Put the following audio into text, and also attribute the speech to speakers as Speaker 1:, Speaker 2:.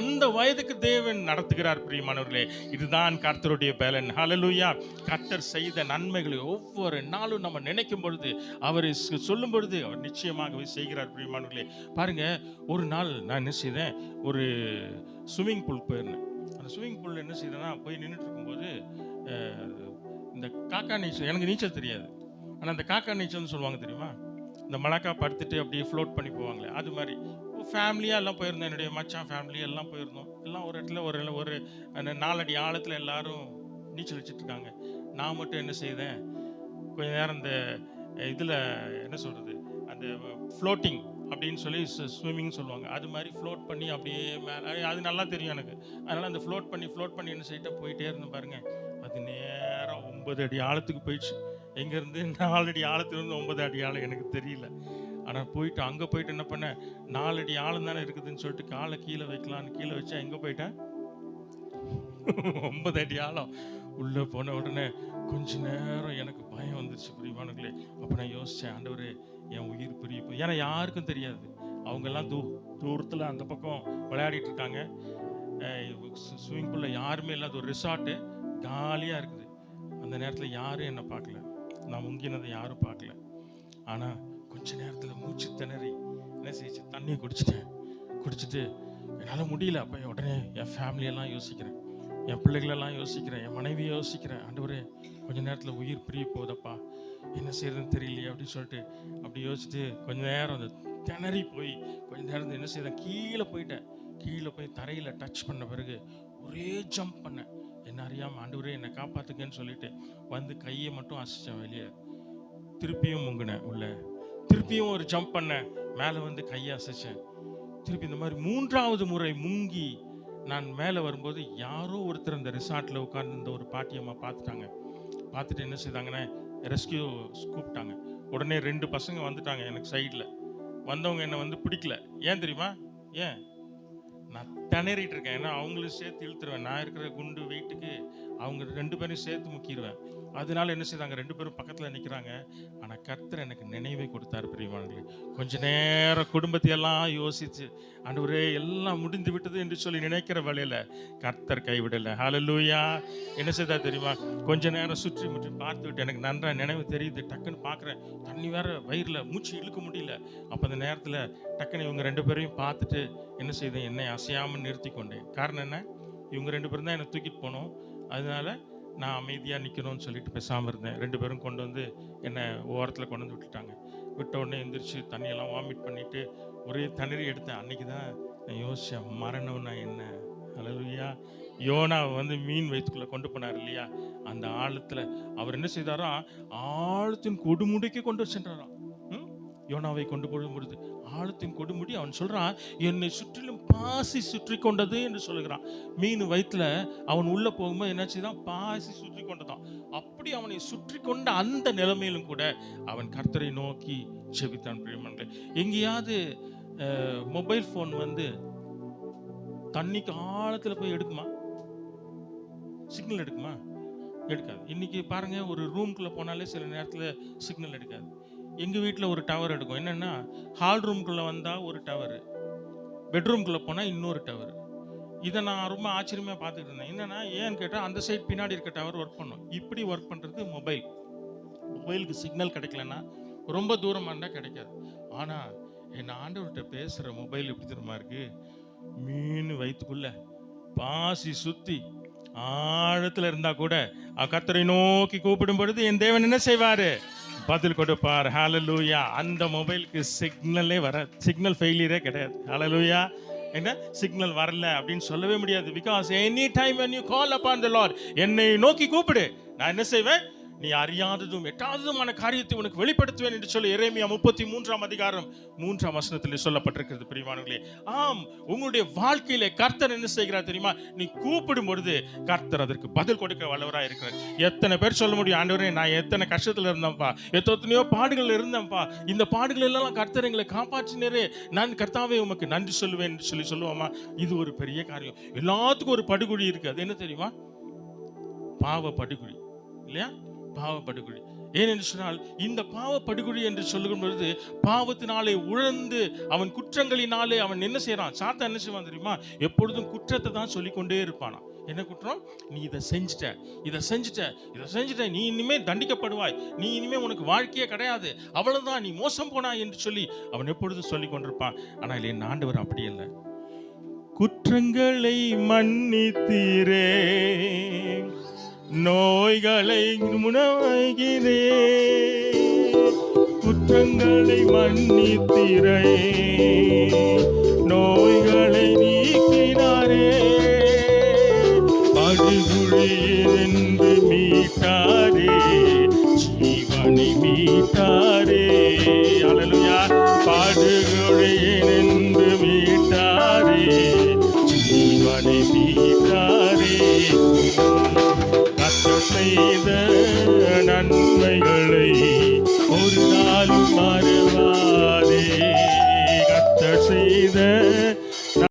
Speaker 1: அந்த வயதுக்கு தேவன் நடத்துகிறார் பிரியமானவர்களே. இதுதான் கர்த்தருடைய பேலன். ஹலலுயா கர்த்தர் செய்த நன்மைகளை ஒவ்வொரு நாளும் நம்ம நினைக்கும் பொழுது அவர் சொல்லும் பொழுது அவர் நிச்சயமாகவே செய்கிறார் பிரியமானவர்களே. பாருங்க ஒரு நாள் நான் என்ன செய்தேன்? ஒரு ஸ்விம்மிங் பூல் போயிருந்தேன். அந்த ஸ்விம்மிங் பூலில் என்ன செய்தேன்னா போய் நின்றுட்டு இருக்கும்போது இந்த காக்கா நீச்சல் எனக்கு நீச்சல் தெரியாது. ஆனால் அந்த காக்கா நீச்சல்னு சொல்லுவாங்க தெரியுமா? இந்த மலக்கா படுத்துட்டு அப்படியே ஃப்ளோட் பண்ணி போவாங்களே அது மாதிரி. ஃபேமிலியாக எல்லாம் போயிருந்தோம். என்னுடைய மச்சான் ஃபேமிலி எல்லாம் போயிருந்தோம். எல்லாம் ஒரு இடத்துல ஒரு ஒரு அந்த நாலடி ஆழத்தில் எல்லாரும் நீச்சல் வச்சிட்டுருக்காங்க நான் மட்டும் என்ன செய்தேன்? கொஞ்ச நேரம் இந்த இதில் என்ன சொல்கிறது அந்த ஃப்ளோட்டிங் அப்படின்னு சொல்லி ஸ்விம்மிங் சொல்லுவாங்க. அது மாதிரி ஃப்ளோட் பண்ணி அப்படியே மேலே அது நல்லா தெரியும் எனக்கு. அதனால் அந்த ஃப்ளோட் பண்ணி ஃப்ளோட் பண்ணி என்ன செய்யிட்டு போயிட்டே இருந்தேன் பாருங்கள் அது நேரம் ஒன்பது அடி ஆழத்துக்கு போயிடுச்சு. எங்கேருந்து நாலு அடி ஆழத்துலேருந்து ஒன்பது அடி ஆழம் எனக்கு தெரியல. ஆனால் போயிட்டு அங்கே போயிட்டு என்ன பண்ணேன் நாலடி அடி ஆழம் தானே இருக்குதுன்னு சொல்லிட்டு காலை கீழே வைக்கலான்னு கீழே வச்சா எங்கே போயிட்டேன் ஒன்பது அடி ஆழம். உள்ளே போன உடனே கொஞ்ச நேரம் எனக்கு பயம் வந்துருச்சு புரியுமானுங்களே. அப்போ நான் யோசித்தேன் ஆண்டவரே என் உயிர் பிரிய போய் ஏன்னா யாருக்கும் தெரியாது. அவங்கெல்லாம் தூ தூரத்தில் அந்த பக்கம் விளையாடிட்டு இருக்காங்க. ஸ்விம்மிங் பூலில் யாருமே இல்லாத ஒரு ரிசார்ட்டு காலியாக இருக்குது. அந்த நேரத்தில் யாரும் என்னை பார்க்கல. நான் முங்கினதை யாரும் பார்க்கல. ஆனால் கொஞ்ச நேரத்தில் மூச்சு திணறி என்ன செய்ச்சு? தண்ணியை குடிச்சிட்டேன் குடிச்சிட்டு என்னால் முடியல. அப்போ உடனே என் ஃபேமிலியெல்லாம் யோசிக்கிறேன். என் பிள்ளைகளெல்லாம் யோசிக்கிறேன். என் மனைவியை யோசிக்கிறேன். ஆண்டவரே கொஞ்ச நேரத்தில் உயிர் பிரிய போதப்பா என்ன செய்யறதுன்னு தெரியலையே அப்படின்னு சொல்லிட்டு அப்படி யோசிச்சுட்டு கொஞ்ச நேரம் அந்த திணறி போய் கொஞ்ச நேரம் என்ன செய்கிறேன் கீழே போயிட்டேன். கீழே போய் தரையில் டச் பண்ண பிறகு ஒரே ஜம்ப் பண்ணேன். என்ன அறியாமல் ஆண்டவரே என்னை காப்பாத்துங்கன்னு சொல்லிட்டு வந்து கையை மட்டும் அசைச்சேன் வெளியே. திருப்பியும் முங்கினேன் உள்ளே. திருப்பியும் ஒரு ஜம்ப் பண்ணேன். மேலே வந்து கையை அசைச்சேன். திருப்பி இந்த மாதிரி மூன்றாவது முறை முங்கி நான் மேலே வரும்போது யாரோ ஒருத்தர் அந்த ரிசார்ட்டில் உட்கார்ந்து இந்த ஒரு பாட்டியம்மா பார்த்துட்டாங்க. பார்த்துட்டு என்ன செய்தாங்கன்னா ரெஸ்கியூ கூப்பிட்டாங்க. உடனே ரெண்டு பசங்க வந்துட்டாங்க எனக்கு சைடில் வந்தவங்க என்னை வந்து பிடிக்கல. ஏன் தெரியுமா? ஏன்? நான் திணறிட்டு இருக்கேன். ஏன்னா அவங்களும் சேர்த்து இழுத்துருவேன். நான் இருக்கிற குண்டு வெயிட்டுக்கு அவங்க ரெண்டு பேரும் சேர்த்து முக்கிடுவேன் அதனால என்ன செய்தாங்க ரெண்டு பேரும் பக்கத்தில் நிற்கிறாங்க ஆனால் கர்த்தர் எனக்கு நினைவை கொடுத்தார் பிரியமானங்களே கொஞ்ச நேரம் குடும்பத்தை எல்லாம் அன்றுவரே எல்லாம் முடிந்து விட்டது என்று சொல்லி நினைக்கிற வேலையில் கர்த்தர் கைவிடலை ஹலலூயா என்ன செய்தா தெரியுமா? கொஞ்ச நேரம் சுற்றி முற்றி பார்த்து விட்டு எனக்கு நன்றாக நினைவு தெரியுது டக்குன்னு பார்க்குறேன். தண்ணி வேற வயிறில் மூச்சு இழுக்க முடியல. அப்போ அந்த நேரத்தில் டக்குன்னு இவங்க ரெண்டு பேரையும் பார்த்துட்டு என்ன செய்தேன்? என்னை அசையாமல் நிறுத்தி கொண்டேன் காரணம் என்ன? இவங்க ரெண்டு பேரும் தான் என்னை தூக்கிட்டு போனோம். அதனால நான் அமைதியாக நிற்கணும்னு சொல்லிட்டு பேசாமல் இருந்தேன். ரெண்டு பேரும் கொண்டு வந்து என்னை ஓரத்தில் கொண்டு வந்து விட்டுட்டாங்க. விட்ட உடனே எந்திரிச்சு தண்ணியெல்லாம் வாமிட் பண்ணிவிட்டு ஒரே தண்ணீர் எடுத்தேன். அன்னைக்கு தான் நான் யோசித்தேன் மரணம்னா என்ன? அழலுயா யோனா வந்து மீன் வயிற்றுக்குள்ளே கொண்டு போனார் இல்லையா? அந்த ஆழத்தில் அவர் என்ன செய்தாரோ? ஆழத்தின் கொடுமுடிக்கு கொண்டு சென்றாராம். ம்? யோனாவை கொண்டு போடும் பொழுது ஆழத்தின் கொடுமுடி. அவன் சொல்கிறான் என்னை சுற்றிலும் பாசி சுற்றி கொண்டது என்று சொல்லுகிறான். மீன் வயிற்றுல அவன் உள்ளே போகும்போது என்னாச்சு தான் பாசி சுற்றி கொண்டதான் அப்படி அவனை சுற்றி கொண்ட அந்த நிலைமையிலும் கூட அவன் கர்த்தரை நோக்கி செபித்தான் பிரியமன்களே எங்கேயாவது மொபைல் ஃபோன் வந்து தண்ணிக்கு ஆழத்தில் போய் எடுக்குமா? சிக்னல் எடுக்குமா? எடுக்காது. இன்னைக்கு பாருங்க ஒரு ரூம்குள்ளே போனாலே சில நேரத்தில் சிக்னல் எடுக்காது. எங்கள் வீட்டில் ஒரு டவர் எடுக்கும். என்னென்னா ஹால் ரூம்குள்ளே வந்தால் ஒரு டவர் பெட்ரூம்குள்ளே போனால் இன்னொரு டவர் இதை நான் ரொம்ப ஆச்சரியமாக பார்த்துட்டு இருந்தேன். என்னென்னா ஏன்னு கேட்டால் அந்த சைட் பின்னாடி இருக்க டவர் ஒர்க் பண்ணும். இப்படி ஒர்க் பண்ணுறது மொபைல் மொபைலுக்கு சிக்னல் கிடைக்கலன்னா ரொம்ப தூரமாக இருந்தால் கிடைக்காது. ஆனால் என் ஆண்டவர்கிட்ட பேசுகிற மொபைல் எப்படி தெரியுமா இருக்குது மீன் வயிற்றுக்குள்ள பாசி சுற்றி ஆழத்தில் இருந்தால் கூட கத்தரை நோக்கி கூப்பிடும் பொழுது என் தேவன் என்ன செய்வார்? பதில் கொடுப்பார். ஹalleluya அந்த மொபைலுக்கு சிக்னலே வர சிக்னல் ஃபெயிலியரே கிடையாது. ஹalleluya என்ன? சிக்னல் வரல அப்படின்னு சொல்லவே முடியாது. Because any time when you call up on the lord என்னை நோக்கி கூப்பிடு. நான் என்ன செய்வேன்? நீ அறியாததும் எட்டாததுமான காரியத்தை உனக்கு வெளிப்படுத்துவேன் என்று சொல்லி எரேமியா முப்பத்தி மூன்றாம் அதிகாரம் மூன்றாம் வசனத்தில் சொல்லப்பட்டிருக்கிறது பிரிவானங்களே ஆம் உங்களுடைய வாழ்க்கையில கர்த்தர் என்ன செய்கிறார் தெரியுமா? நீ கூப்பிடும் பொழுது கர்த்தர் அதற்கு பதில் கொடுக்க வல்லவராக இருக்கிறார். எத்தனை பேர் சொல்ல முடியும்? ஆண்டவரே நான் எத்தனை கஷ்டத்தில் இருந்தேன்ப்பா எத்தனையோ பாடுகள் இருந்தேன்ப்பா இந்த பாடுகள் எல்லாம் கர்த்தர் எங்களை காப்பாற்றினரே. நான் கர்த்தாவே உமக்கு நன்றி சொல்லுவேன் என்று சொல்லி சொல்லுவோமா? இது ஒரு பெரிய காரியம். எல்லாத்துக்கும் ஒரு படுகொழி இருக்கு அது என்ன தெரியுமா? பாவ படுகொழி. இல்லையா? பாவப்படுகொழி. ஏனென்று சொன்னால் இந்த பாவப்படுகொழி என்று சொல்லும் பொழுது பாவத்தினாலே உழந்து அவன் குற்றங்களினாலே அவன் என்ன செய்யறான் சாத்தா என்ன செய்வான் தெரியுமா? எப்பொழுதும் குற்றத்தை தான் சொல்லிக்கொண்டே இருப்பானா என்ன குற்றம்? நீ இதை செஞ்சுட்ட இதை செஞ்சுட்ட இதை செஞ்சுட்ட நீ இனிமே தண்டிக்கப்படுவாய். நீ இனிமே உனக்கு வாழ்க்கையே கிடையாது. அவ்வளவுதான் நீ மோசம் போனாய் என்று சொல்லி அவன் எப்பொழுதும் சொல்லி கொண்டிருப்பான். ஆனால் என் ஆண்டவர் அப்படி இல்லை குற்றங்களை மன்னித்தீரே. நோய்களை முனவாகிறே குற்றங்களை மன்னித்தீரே நோய்களை நீக்கினாரே படுகுழியிருந்து மீட்டாரே. ஜீவனை மீட்டார் செய்த நன்மைகளை ஒரு நாளும் மறவாதே. கத்த செய்த